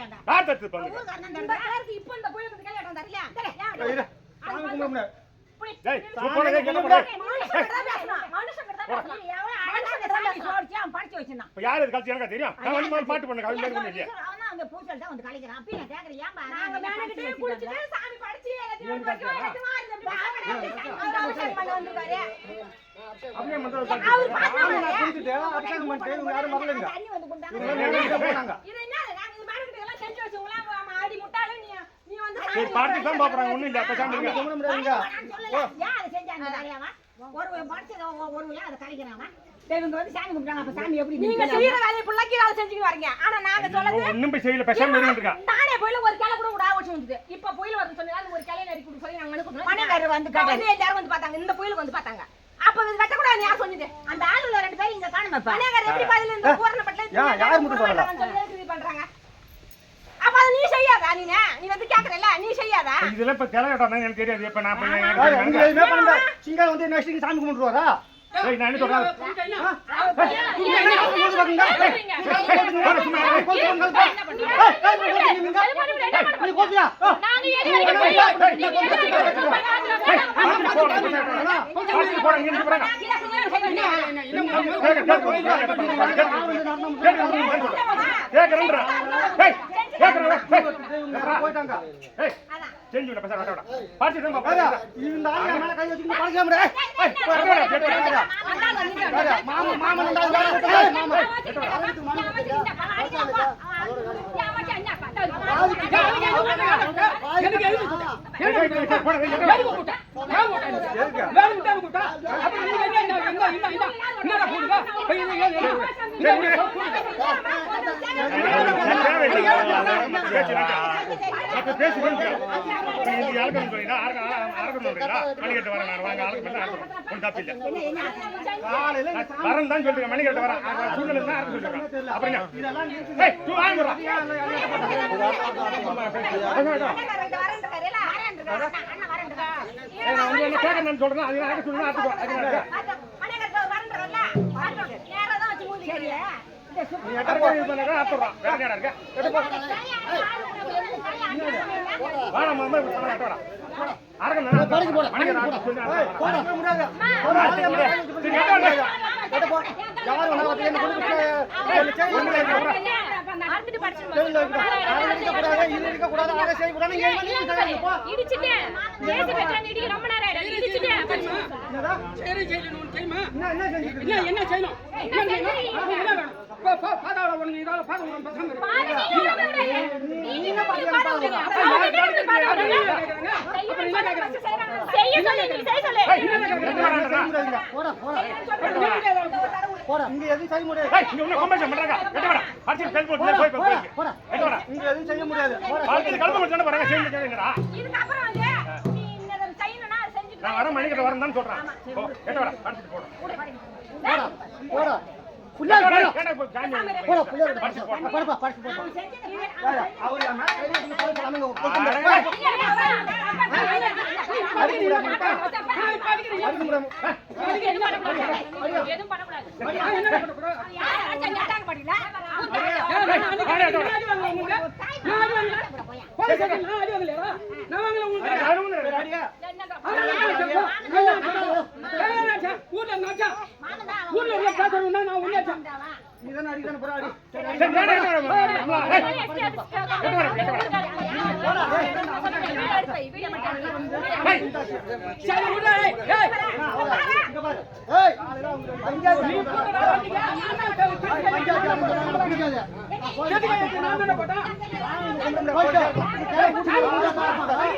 தடுக்கிறாங்க? யார் பண்ணுங்க இந்த. பேருக்கு இப்ப இந்த. இரு, சாமி கும்பிடுங்க. இப்படி டேய் எவன் அவன் படிச்சு வச்சிருந்தான். இப்ப யாரு இது எனக்கு தெரியும் நான் வந்து பாட்டு பண்ணி இல்லையா அவன் தான் அந்த பூசல் தான் வந்து கலைக்கிறான். அப்ப நான் கேக்குறேன், ஏன்பா நாங்க நாங்க மேனகிட்டே படிச்சு குளிச்சுட்டு வச்சிருக்கோம்ல? சாமி படிச்சு எல்லாத்தையும் எடுத்து வைக்கிறோம். எல்லாத்தையும் வாரி தம்பி அவர் அபிஷேகம் பண்ண வந்திருக்காரு. அப்படியே மந்திரம் அவர் சொல்லுங்க. பாத்து சாமி நான் குளிச்சுட்டு அபிஷேகம் பண்ணிட்டு இவங்க யாரும் வரலைங்க. தண்ணி வந்து கொண்டாங்க. இவங்க எல்லாம் வெளியே போனாங்க. இது என்ன நாங்க இது மேனகிட்ட எல்லாம் செஞ்சு வச்சவங்களா ஆமா, ஆடி முட்டாளு நீ நீ வந்து சரி பாட்டு தான் பாக்குறாங்க. ஒண்ணும் இல்ல பேசாம இருங்க முடியாதுங்க. அதை செஞ்சாங்க அந்த வேலையாவன்? ஒரு படிச்சத ஒரு வேலை அதை கலைக்கிறான் இவங்க வந்து சாமி கும்பிட்டாங்க அப்ப சாமி எப்படி நீங்க? செய்யற வேலையை புள்ளைக்கு வேலை செஞ்சுட்டு வரீங்க. ஆனா நாங்க சொல்றது ஒண்ணும் போய் செய்யல. பேசாம இருந்துருக்கா தானே போயில ஒரு கிளை கூட விடா வச்சு வந்தது. இப்ப புயல் வருது சொன்னாலும் ஒரு நறுக்கி கொடுக்க சொல்லி நாங்க மணிகாரர் வந்து கேட்டாரு. வந்து எல்லாரும் வந்து பார்த்தாங்க. இந்த புயலுக்கு வந்து பார்த்தாங்க. அப்ப இது யார் சொன்னது? அந்த ஆளுல ரெண்டு பேரும் இங்க காணுமப்பா. மணிகாரர் எப்படி பதில் இந்த பூரணப்பட்டல யா- யார் மட்டும் சொல்லல? சொல்லி பண்றாங்க அப்ப அது நீ செய்யாதா நீ நீ வந்து கேக்குறல நீ செய்யாதா இதெல்லாம் இப்ப தான் எனக்கு தெரியாது இப்ப நான் போய் பண்ணல. சிங்கா வந்து சாமி? ஏய், நான் என்ன சொல்றேன் என்ன நீ பாட்டு போடா, போயிட்டாங்க. செஞ்சு விட, பேசாம விட, பாப்பா. இந்த ஆளு மேல கை கேட்க விட. ஏய், மாமா மாமா மாமா ஏய், வரேன் நான் வாங்க ஆளுக்கு பண்ண வரேன் சூழ்நிலை தான் சொல்றேன் அப்புறம் கேட்கணும்னு சொல்றேன் அது யாருக்கு சொல்லுங்க செய்யக்கூடாது, செய்யணும். என்ன என்ன செய்யணும் என்ன செய்யணும் பாதாள உனக்கு இதால பாத உனக்கு பசங்க போடா, போடா. போடா. இங்க எதுவும் செய்ய முடியாது. இங்க ஒண்ணு பண்றாங்க வாடா அடிச்சு போட்டு போய் போய் போய் வாடா இங்க எதுவும் செய்ய முடியாது. போடா. அடுத்து மட்டும் பாருங்க வந்து நீ இந்த செய்யணும்னா நான் வர மணிக்கிட்ட வரேன் தான் சொல்றேன் போ, வாடா போடா, போடா. பாத்தீங்களா நான் வாங்கல உங்களுக்கு நான் அடி வாங்கல போய் சொல்லு நான் அடி வாங்கலையா நான் வாங்கல உங்களுக்கு அருண் அடியா. ஊர்ல நாச்சா பேசுறவங்க நான் உள்ள நீ தானே அடிக்கணும், போடா, அடி. சரி, அடி. விடு ஏய் இங்க பாரு. ஏய், பஞ்சாயத்து பஞ்சாயத்து நமக்கு பிடிக்காது. கேட்டுக்க நான் என்ன போட்டா போயிட்டு. ஏய், வீட்டுக்கு வா, வீட்டுக்கு வா,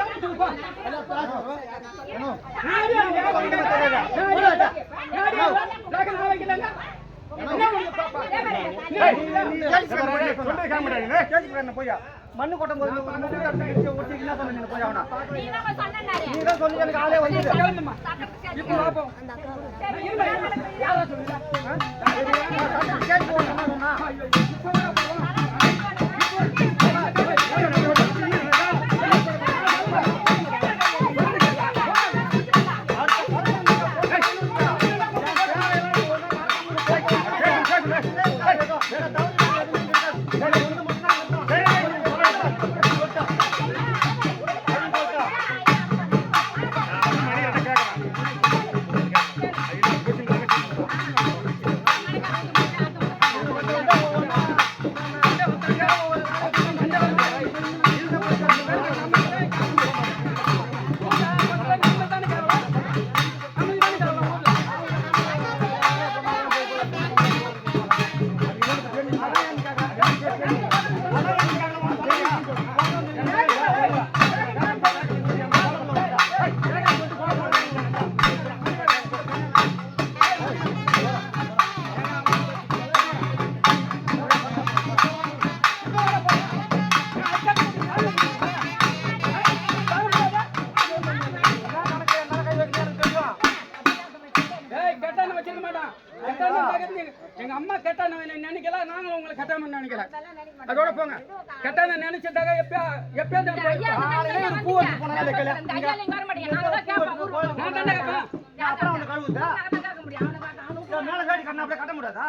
வீட்டுக்கு வா. எல்லாம் பேசுறோம். என்ன? நாடி நாடி நாடி நான் வைக்கலங்க என்ன உங்களுக்கு பாப்பா ஏய் சொல்றது கேட்க மாட்டேங்குது கேட்டுக்கிறேன் என்ன போய்யா? மண்ணு கொட்டும் போது இந்த முதுகுல அப்படி இடிச்சு ஒட்டி என்ன சொன்ன போய் அவனை? நீ தான் சொல்லி எனக்கு ஆளே வந்துது. இப்போ பாப்போம் கேட்டு போங்க, தவறு நினைக்கல அதோட போங்க. கெட்டா நான் நினைச்சதாக எப்ப எப்ப பூ போனா வைக்கல. நான் தானே கேட்பேன். அப்புறம் கழுவுதா மேல காடி கட்ட முடியாதா?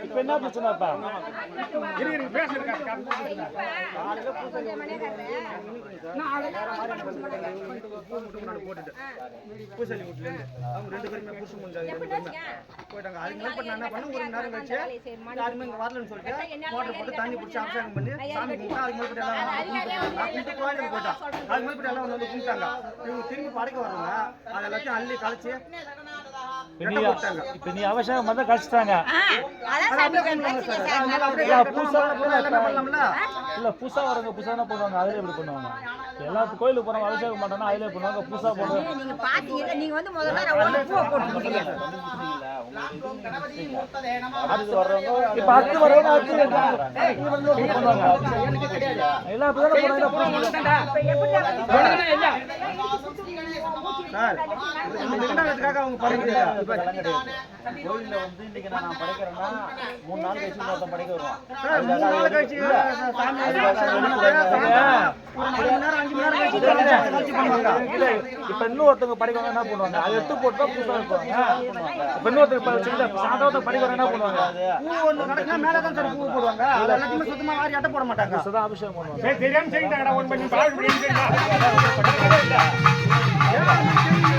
இப்ப என்ன பிரச்சனைப்பா இரு இரு பேசுறேன் இப்ப பூசலி வீட்டுல அவங்க ரெண்டு பேருமே புருஷ முடிஞ்சாங்க ரெண்டு பேருமே போயிட்டாங்க அதுக்கு மேல பண்ண என்ன பண்ண ஒரு மணி நேரம் கழிச்சு யாருமே இங்க வரலன்னு சொல்லிட்டு மோட்டர் போட்டு தண்ணி பிடிச்சி அபிஷேகம் பண்ணி சாமி கும்பிட்டு எல்லாம் கும்பிட்டு கோயிலுக்கு போயிட்டான் எல்லாம் வந்து கும்பிட்டாங்க. இவங்க திரும்பி படைக்க அது எல்லாத்தையும் அள்ளி கழிச்சு இப்ப நீ இப்ப நீ அவசியம் வந்து கழிச்சிட்டாங்க இல்ல, புதுசா வரவங்க புதுசா என்ன பண்ணுவாங்க அதுல எப்படி பண்ணுவாங்க. எல்லா கோயிலுக்கு போறவங்க அபிஷேகம் பண்ணா அதுல பண்ணுவாங்க. புதுசா போடுவாங்க. நீங்க பாத்தீங்க நீங்க வந்து முதல்ல ஒரு பூவை போட்டுக்கிட்டீங்க அடுத்து வர்றவங்க இப்ப அடுத்து வரவங்க அடுத்து பண்ணுவாங்க. எல்லாம் அப்படிதானே போறாங்க இல்ல சார். இந்த ரெண்டாவதுக்காக அவங்க படைக்கிறாங்க கோயில்ல வந்து இன்னைக்கு நான் படைக்கிறேன்னா மூணு நாள் கழிச்சு இன்னொருத்தன் படைக்க வருவான். சார் மூணு நாள் கழிச்சு சாமி அபிஷேகம் பண்ணாங்க. ஒரு நாலு மணி நேரம் அஞ்சு மணி நேரம் கழிச்சு தான் கழிச்சு பண்ணுவாங்க இல்ல, இப்ப இன்னொருத்தவங்க படிக்கிறவங்க என்ன பண்ணுவாங்க? அதை எடுத்து போட்டு தான் புதுசா இருப்பாங்க இப்ப சாதாரண படிக்கிறவங்க என்ன பண்ணுவாங்க? பூ ஒண்ணு கிடக்குன்னா மேல தான் சார் பூ போடுவாங்க. அது எல்லாத்தையுமே சுத்தமா வாரி அட்டை போட மாட்டாங்க. தான் அபிஷேகம் பண்ணுவாங்க. தெரியாம ஒன்று பண்ணி Yeah,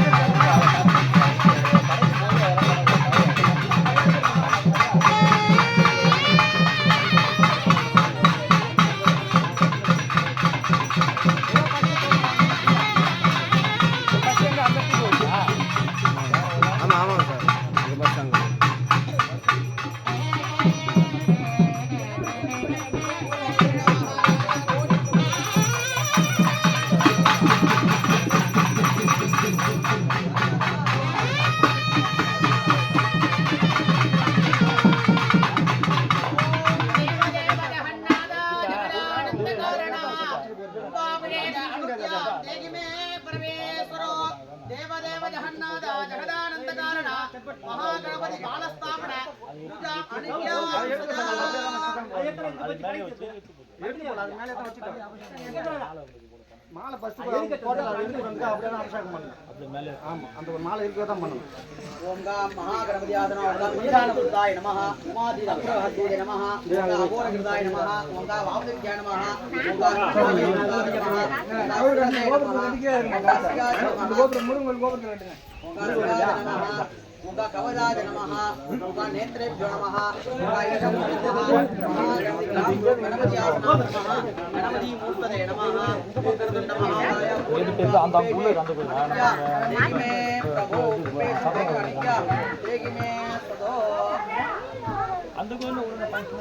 மகாகணபதி பாலஸ்தாபன மாலை ஃபர்ஸ்ட் மாலை இருக்கிறதான் பண்ணணும் ஓம் கா மகாகணபதி ஆதனாய் கோபுரம் முருகன் கோபுரத்தில் முக கவதாஜ நம முக நேத்ரேபியோ நம முக ஈஷமூர்த்தி நம கணபதியாசனாம நம கணபதி மூர்த்ததே நம முககர்தம் நம இது பெரிய அந்த புள்ள கண்டு போயிடுறாங்க தேகிமே பிரபோ தேகிமே தேகிமே சதோ அந்த கோயில ஒரு பாட்டு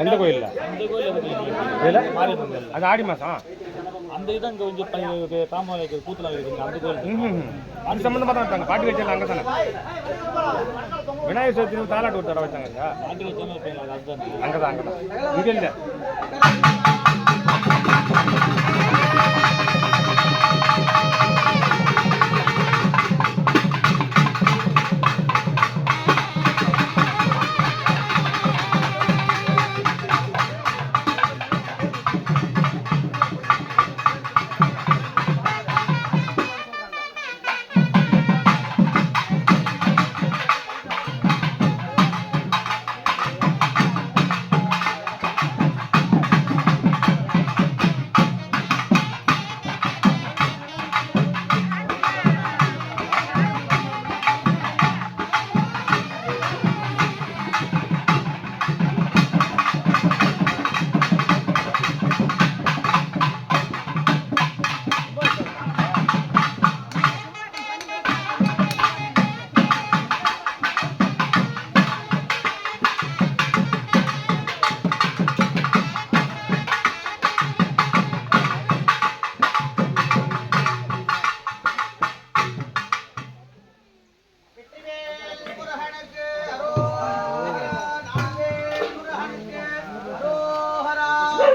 எந்த கோயில் அந்த கோயில் அது ஆடி மாசம். அந்த இதான் இங்க கொஞ்சம் பழைய காம கூத்துல இருக்கு அந்த கோயில் அது சம்பந்தமா தான் இருக்காங்க பாட்டு வச்சல அங்க தானே விநாயகர் சதுர்த்தி தாலாட்டு ஒரு தடவை வச்சாங்க. நாட்டுக்கு வச்சாலும் போயிடலாம் அதுதான். அங்கதான் அங்கதான். இது இல்ல.